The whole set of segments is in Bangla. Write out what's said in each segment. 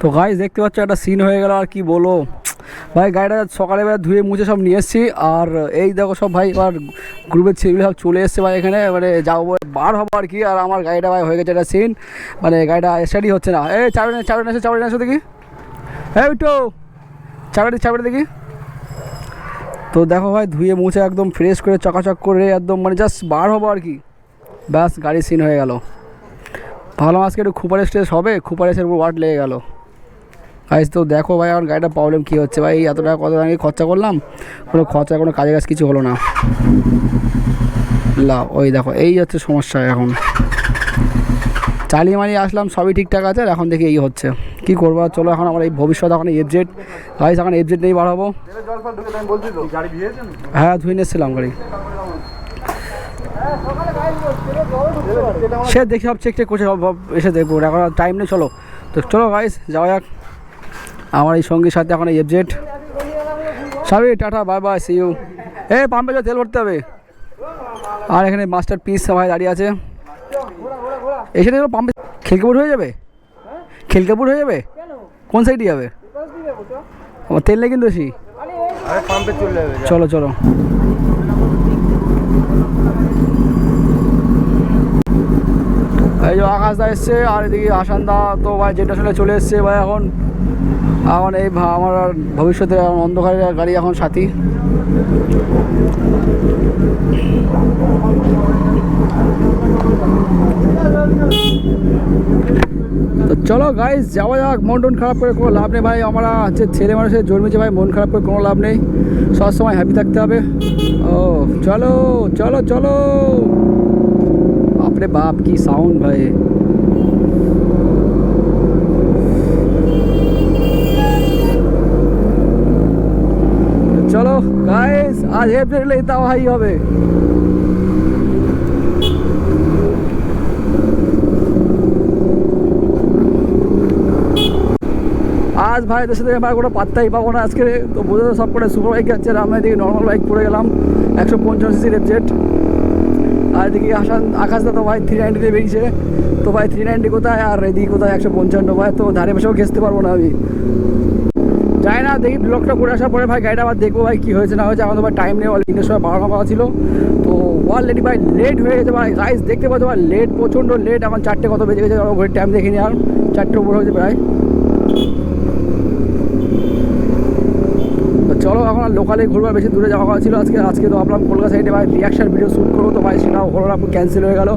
তো গাইজ দেখতে পাচ্ছ একটা সিন হয়ে গেল, আর কি বলো ভাই, গাড়িটা সকালবেলা ধুয়ে মুছে সব নিয়ে এসেছি, আর এই দেখো সব ভাই, এবার গ্রুপের ছেলেগুলো সব চলে এসছে ভাই এখানে মানে যাব বার হব আর কি, আর আমার গাড়িটা ভাই হয়ে গেছে একটা সিন মানে গাড়িটা স্টাডি হচ্ছে না। এই, চাবড়ি না চাবড়ি না চাবড়ি না দেখি। এই, উঠো। চাবড়ি চাবড়ি দেখি। তো দেখো ভাই, ধুয়ে মুছে একদম ফ্রেশ করে, চকাচক করে, একদম মানে জাস্ট বার হব আর কি। ব্যাস গাড়ি সিন হয়ে গেল। ভাবলাম আজকে একটু খুপার স্টেজ হবে খুপার এসের উপর ওয়াট লেগে গেল। আজ তো দেখো ভাই, আমার গাড়িটা প্রবলেম কী হচ্ছে? ভাই, এত টাকা কত টাকা খরচা করলাম? কোনো খরচা, কোনো কাজে কাজ কিছু হলো না। লাভ, ওই দেখো, এই হচ্ছে সমস্যা এখন। চালিয়ে মালিয়ে আসলাম, সবই ঠিকঠাক আছে, আর এখন দেখি এই হচ্ছে। কি করব চলো এখন আমার এই ভবিষ্যৎ, এখন এফজেড গাইস এখন এফজেড নিয়েই ভিজেছেন হ্যাঁ ধুয়ে নিয়েছিলাম গাড়ি। সে দেখি সব চেক টেক করছে এসে দেখব। এখন টাইম নেই, চলো। তো চলো গাইস যাওয়া যাক। আমার এই সঙ্গীর সাথে এখন এফজেড সাবি tata bye bye see you এ পাম্পে যা তেল ভরতে হবে। আর এখানে মাস্টার পিস সবাই দাঁড়িয়ে আছে। এসে দেখো পাম্পে খেলকাপুর হয়ে যাবে? খেলকাপুর হয়ে যাবে? কোন সাইডে যাবে আমার তেল নেই কিন্তু বেশি। চলে চলো এই যে আকাশদা এসছে আর এদিকে আসানদা তো ভাই যেটা শুনে চলে এসছে ভাই এখন এখন এই আমার ভবিষ্যতে এখন অন্ধকারের গাড়ি এখন সাথী। তো চলো গাইজ যাওয়া যাক, মন টন খারাপ করে কোনো লাভ নেই ভাই। আমরা হচ্ছে ছেলে মানুষের জন্মেছে ভাই, মন খারাপ করে কোনো লাভ নেই। সবসময় হ্যাপি থাকতে হবে। ও, চলো চলো চলো। বাপরে বাপ, কি সাউন্ড ভাই। গাইজ আজ এপ্রিলে তাও হাই হবে। আজ ভাই এদের সাথে আমার কোনো পাত্তাই পাবো না আজকে, তো বোঝা সব করে সুপার বাইক যাচ্ছে, আর আমরা এদিকে নর্মাল বাইক পড়ে গেলাম, একশো পঞ্চাশ সিসির জেট আর এদিকে আসান আকাশদা তো ভাই থ্রি নাইনটিতে বেরিয়েছে। তো ভাই থ্রি নাইনটি কোথায়, আর এদিকে কোথায় একশো পঞ্চান্ন ভাই, তো ধারে বসেও ঘেসতে পারব না আমি। যাই না, দেখি ব্লগটা করে আসার পরে ভাই গাড়িটা আবার দেখব ভাই কী হয়েছে, না হয়েছে আমাদের ভাই টাইম নেই অলরেডি সময় বারো করা ছিল। তো অলরেডি ভাই লেট হয়ে গেছে ভাই রাইস দেখতে পাচ্ছ ভাই লেট প্রচণ্ড লেট এখন চারটে কত বেজে গেছে ঘড়ির টাইম দেখিনি আর চারটে উপর হয়েছে প্রায়। চলো এখন আর লোকালে ঘুরবার বেশি দূরে যাওয়া ছিল আজকে আজকে তো ভাবলাম কলকাতা সাইডে ভাই রিয়াকশন ভিডিও শ্যুট করব তো ভাই, সেটাও হলো না ক্যান্সেল হয়ে গেল।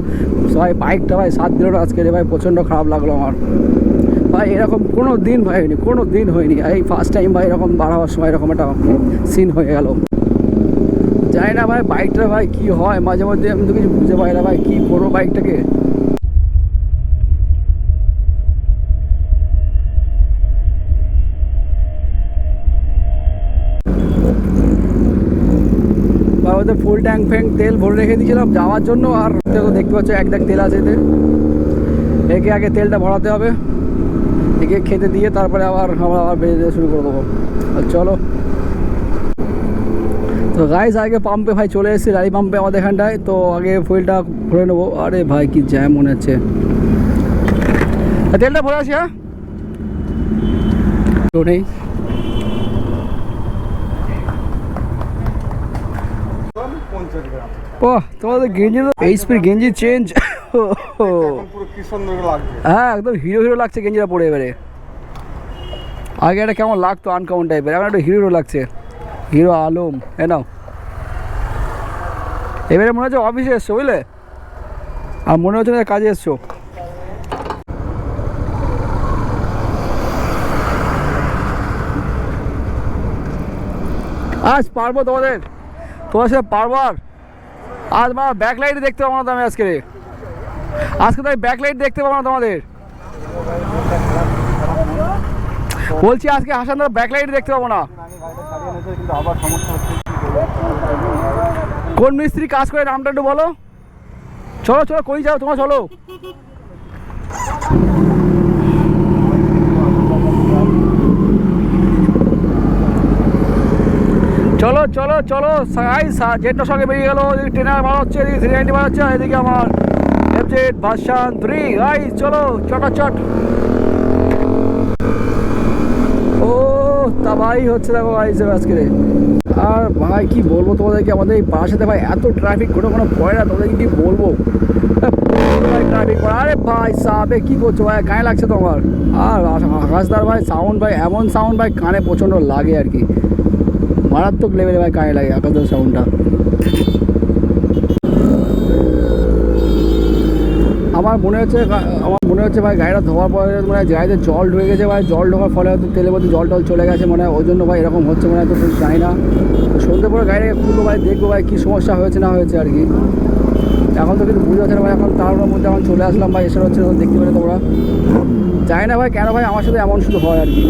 সবাই বাইকটা ভাই সাত দিল আজকে ভাই প্রচণ্ড খারাপ লাগল আমার। ভাই, এরকম কোনো দিন ভাই হয়নি, কোনো দিন হয়নি। এই ফার্স্ট টাইম ভাই, এরকম বার হওয়ার সময় এরকম একটা সিন হয়ে গেল। জানি না ভাই বাইকটা ভাই কি হয়, মাঝে মধ্যে আমি তো কিছু বুঝতে পারি না ভাই, কী করব বাইকটাকে ওদের ফুল ট্যাঙ্ক ফ্যাঙ্ক, তেল ভরে রেখে দিয়েছিলাম, যাওয়ার জন্য, আর দেখো দেখতে পাচ্ছ, এক দেখ তেল আছে এতে। একে আগে তেলটা ভরাতে হবে। একে খেতে দিয়ে তারপরে আবার আমরা আবার যেতে শুরু করে দেবো। চলো। তো গাইস আগে পাম্পে ভাই চলে এসেছি গাড়ি পাম্পে আমাদের এখানটায়। তো আগে ফুয়েলটা ভরে নেব। আরে ভাই কি জ্যাম মনে হচ্ছে। তেলটা ভরে আসি হ্যাঁ? নেই। ও তোমাদের গেঞ্জি তো এইচপির গেঞ্জি চেঞ্জ হ্যাঁ একদম হিরো হিরো লাগছে গেঞ্জিটা পরে এবারে। আগে একটা কেমন লাগতো আনকমন টাইপের এখন একটা হিরো হিরো লাগছে। হিরো আলম এ নাও। এবারে মনে হচ্ছে অফিসে এসছো, বুঝলে? আর মনে হচ্ছে না কাজে এসছো। আজ পারব তোমাদের। তোমার সাথে পারব আর। আজ মা ব্যাক লাইট দেখতে পাবো না তো আমি আজকে। আজকে তো আমি ব্যাক দেখতে পাবো না তোমাদের। বলছি আজকে হাসান দাদা ব্যাক লাইট দেখতে পাবো না। কোন মিস্ত্রি কাজ করে, নামটা একটু বলো। চলো চলো, কই যাও, তোমার চলো। চলো চলো চলো, সাই জেটটার সঙ্গে বেরিয়ে গেলো ট্রেনার বার হচ্ছে এদিকে থ্রি নাইনটি বার হচ্ছে এদিকে আমার এফজেড ভার্সান থ্রি গাইস চলো, চটাচট। লড়াই হচ্ছে দেখো ভাই, হিসেবে আজকে আর ভাই, কি বলব তোমাদেরকে? আমাদের এই পাশাতে ভাই এত ট্রাফিক কোনো কোনো পড়ে না, তোমাদেরকে কি বলব? ভাই ট্রাফিক আরে ভাই সাবে কি করছ ভাই? গায়ে লাগছে তোমার আর আকাশদার ভাই সাউন্ড ভাই, এমন সাউন্ড ভাই, কানে প্রচণ্ড লাগে আর কি। মারাত্মক লেভেলে ভাই কানে লাগে আকাশদার সাউন্ডটা আমার মনে হচ্ছে আমার মনে হচ্ছে ভাই গাড়িটা ধোয়ার পরে মানে গাড়িতে জল ঢুকে গেছে, ভাই জল ঢোকার ফলে হয়তো তেলের মধ্যে জল টল চলে গেছে মানে ওই জন্য ভাই এরকম হচ্ছে মানে তো জানি না। সন্ধ্যে পরে গাড়িটাকে খুলবো ভাই, দেখব ভাই কী সমস্যা হয়েছে না হয়েছে আর কি। এখন তো কিন্তু বুঝতে পারছে না ভাই, এখন তার মধ্যে এখন চলে আসলাম ভাই, এসে হচ্ছে দেখতে পেলে তোমরা। জানি না ভাই কেন ভাই আমার সাথে এমন শুধু হয় আর কি।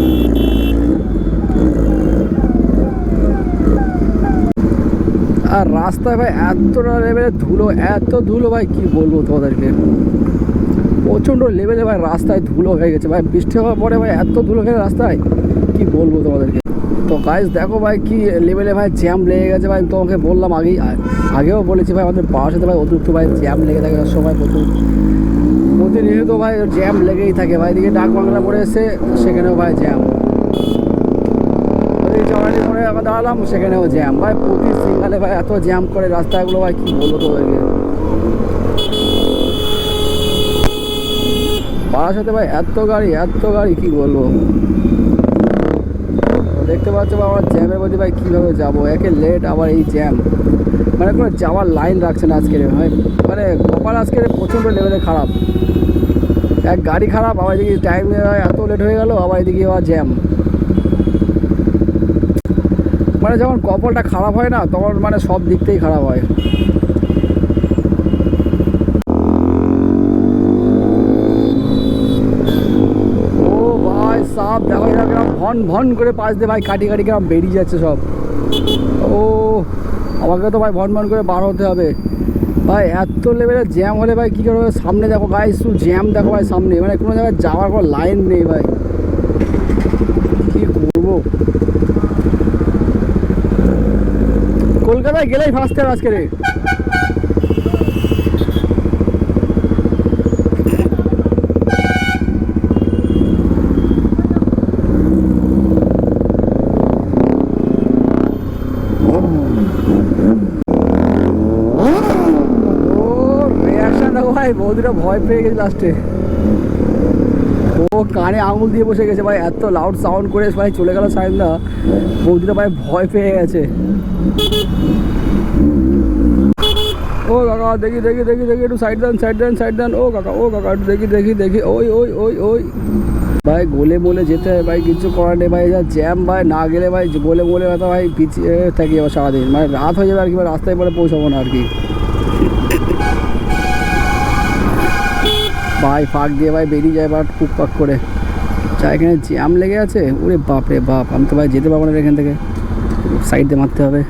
আর রাস্তায় ভাই এতটা লেভেলের ধুলো, এত ধুলো ভাই, কি বলব তোমাদেরকে? প্রচণ্ড লেভেলে ভাই রাস্তায় ধুলো হয়ে গেছে ভাই। বৃষ্টি হওয়ার পরে ভাই এত ধুলো হয়ে রাস্তায়, কি বলব তোমাদেরকে? তো গাইজ দেখো ভাই কি লেভেলে ভাই জ্যাম লেগে গেছে ভাই। তোমাকে বললাম আগেই আগেও বলেছি ভাই, আমাদের বাসাতে ভাই অতিরিক্ত ভাই জ্যাম লেগে থাকে সবাই প্রচুর। প্রতিনিয়ত ভাই জ্যাম লেগেই থাকে ভাই। এদিকে ডাক বাংলা পড়ে এসে, সেখানেও ভাই জ্যাম মোড়ে আবার দাঁড়ালাম, সেখানেও জ্যাম ভাই, প্রতি সিঙ্গালে ভাই এত জ্যাম করে রাস্তাগুলো, ভাই, কি বলব তোদেরকে বারাসাতে ভাই, এত গাড়ি এত গাড়ি, কি বলব? দেখতে পাচ্ছ ভাই, আমার জ্যামের মধ্যে ভাই কীভাবে যাব? একে লেট আবার এই জ্যাম মানে কোনো যাওয়ার লাইন রাখছে না আজকের ভাই। মানে কপাল আজকের প্রচণ্ড লেভেলে খারাপ। এক গাড়ি খারাপ, আবার এদিকে টাইম এত লেট হয়ে গেল, আবার এদিকে আবার জ্যাম মানে যখন কপালটা খারাপ হয় না, তখন মানে সব দিক থেকেই খারাপ হয়। ও ভাই, সাপ, দেখো এরা ভন ভন করে পাশ দিয়ে ভাই কাটি কাটি কিরম বেরিয়ে যাচ্ছে সব। ও, আমাকে তো ভাই ভন ভন করে বার হতে হবে। ভাই, এত লেভেলের জ্যাম হলে ভাই কী করবে সামনে দেখো ভাই শুধু জ্যাম দেখো ভাই সামনে। মানে কোনো জায়গায় যাওয়ার কোনো লাইন নেই ভাই। কী করব? কলকাতায় গেলেই ফার্স্ট টাইম আজকে রে। ভয় পেয়ে গেছে লাস্টে ও কানে আঙুল দিয়ে বসে গেছে, ভাই, এত লাউড সাউন্ড করে ভাই চলে গেল সাইনদা বৌদিটা ভাই ভয় পেয়ে গেছে। ও কাকা, দেখি দেখি দেখি দেখি, একটু সাইড দেন সাইড দেন সাইড দেন। ও কাকা ও কাকা, একটু দেখি দেখি দেখি। ওই ওই ওই ওই। ভাই, গোলে মোলে যেতে হয়, ভাই, কিছু করার নেই, ভাই, যা জ্যাম ভাই, না গেলে, ভাই, গোলে মোলে হয়তো ভাই, পিছিয়ে থাকি আবার সারাদিন। মানে রাত হয়ে যাবে আর কি রাস্তায় পরে পৌঁছাবো না আর কি। ভাই, ফাঁক দিয়ে ভাই বেরিয়ে যায় বাট টুকপাক করে। চা এখানে জ্যাম লেগে আছে, ওরে বাপ রে বাপ, আমি তো ভাই যেতে পারব না এখান থেকে। সাইড দিয়ে মারতে হবে।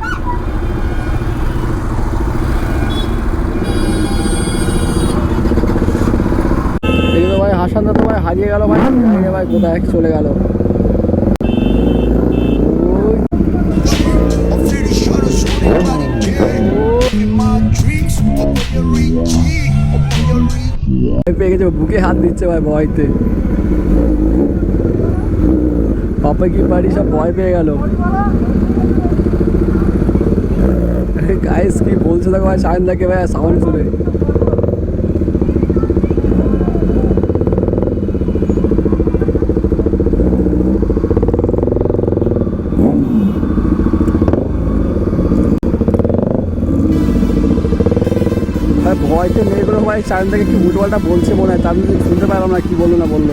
ভাই হাসান তো ভাই হারিয়ে গেল ভাই। ভাই, কোথায়? চলে গেল। পেয়ে গেছে বুকে হাত দিচ্ছে ভাই ভয়তে। পাপা কি বাড়ি সব ভয় পেয়ে গেল? গাইস কি বলছে দেখো ভাই সায়নদাকে ভাই সাউন্ড শুনে। মেয়েগুলো ভাই সায়নদাকে কি উল্টোপাল্টা বলছে মনে হয়? তার মধ্যে শুনতে পারলাম না, কি বলল না বলল।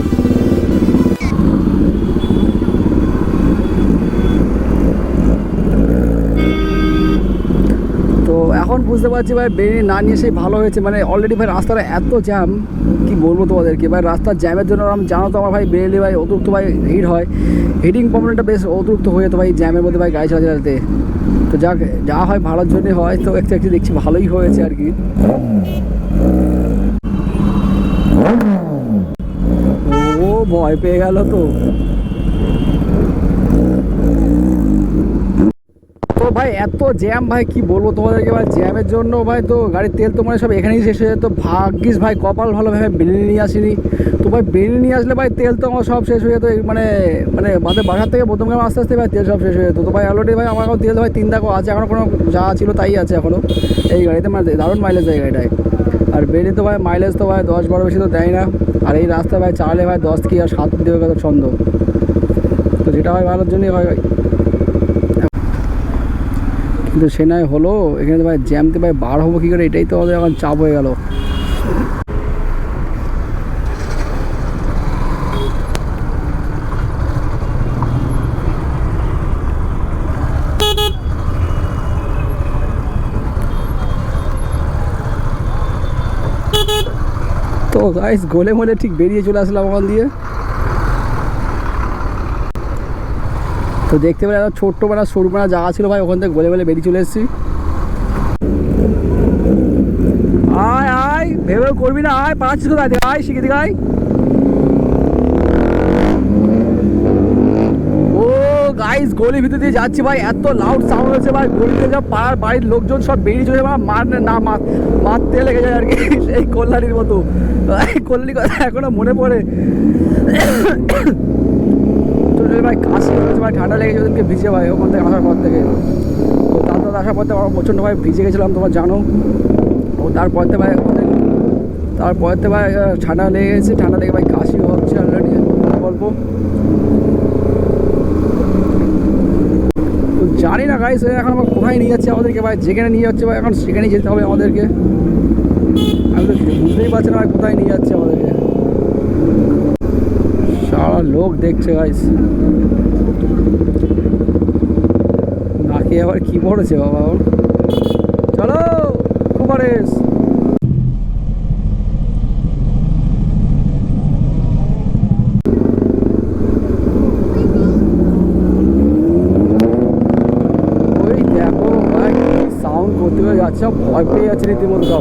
তো এখন বুঝতে পারছি ভাই, বেরিয়ে না নিয়ে সেই ভালো হয়েছে। মানে অলরেডি ভাই রাস্তাটা এত জ্যাম কি বলব তোমাদেরকে? ভাই, রাস্তার জ্যামের জন্য আমি জানো তো আমার ভাই, বেরিয়ে ভাই অতিরিক্ত ভাই হিট হয়। হিটিং প্রবলেমটা বেশ অতিরিক্ত হয়ে যেত ভাই জ্যামের মধ্যে ভাই গাড়ি চালাতে। তো যাক, যা হয় ভালোর জন্যই হয়। তো একটু একটু দেখছি ভালোই হয়েছে আর কি। ও ভয় পেয়ে গেল তো। ভাই, এত জ্যাম ভাই, কি বলব তোমাদেরকে ভাই? জ্যামের জন্য ভাই তো গাড়ির তেল তো মানে সব এখানেই শেষ হয়ে যেত। ভাগ্যিস ভাই, কপাল ভালো ভাই বেরিয়ে নিয়ে আসিনি। তো ভাই, বেরিয়ে নিয়ে আসলে ভাই তেল তো আমার সব শেষ হয়ে যেত। মানে মানে আমাদের বাসার থেকে প্রথম গ্রাম আস্তে আস্তে ভাই তেল সব শেষ হয়ে যেত। তো ভাই অলরেডি ভাই আমার তেল ভাই তিন দেখো আছে। এখনও কোনো যা ছিল তাই আছে এখনও এই গাড়িতে মানে দারুণ মাইলেজ দেয় গাড়িটায়। আর বেরিয়ে তো ভাই মাইলেজ তো ভাই দশ বারো বেশি তো দেয় না। আর এই রাস্তায় ভাই চালালে ভাই দশ কি আর সাত কত ছন্দ। তো যেটা হয় ভালোর জন্যই হয় ভাই। কিন্তু সে নয়, হলো, এখানে ভাই জ্যামতে ভাই বার হব কী করে? এটাই তো আমাদের এখন চাপ হয়ে গেল। তো গাইস গোলে মোলে ঠিক বেরিয়ে চলে আসলাম ওখান দিয়ে। তো দেখতে পেলে একটা ছোট্ট মানে সরু মানে জায়গা ছিল ভাই, ওখান থেকে গোলে গোলে বেরিয়ে চলে এসেছি। আয় আয়, ভেবে করবি না, আয় পাঁচ কোথায় আয়, শিখে দিকে আয়। ও গাইস গলির ভিতর দিয়ে যাচ্ছি ভাই, এত লাউড সাউন্ড হচ্ছে ভাই গলিতে যা পাড়ার বাড়ির লোকজন সব বেরিয়ে চলে যাবে মার না মার, মারতে লেগে যায় আর কি, সেই কল্যাণীর মতো। এই কল্যাণী কথা এখনও মনে পড়ে। ভাই কাশি হয়েছে ভাই ঠান্ডা লেগেছে ওদেরকে ভিজে ভাই, ওখান থেকে আসার পর থেকে। তো তারপর আসার পর থেকে আমার প্রচণ্ড ভাই ভিজে গেছিলাম, তোমার জানো। ও তারপর থেকে ভাই ওখান থেকে তারপর থেকে ভাই ঠান্ডা লেগে গেছে, ঠান্ডা লেগে ভাই কাশি হচ্ছে অলরেডি তো জানি না গাইস এখন আমার কোথায় নিয়ে যাচ্ছে আমাদেরকে ভাই, যেখানে নিয়ে যাচ্ছে ভাই, এখন সেখানেই যেতে হবে আমাদেরকে। আমি তো বুঝতেই পারছি না কোথায় নিয়ে যাচ্ছে আমাদেরকে। সারা লোক দেখছে গাইস আবার কি পড়েছে বাবা? চলো কুমারেশ যাচ্ছে ভয় পেয়ে যাচ্ছে রীতিমতো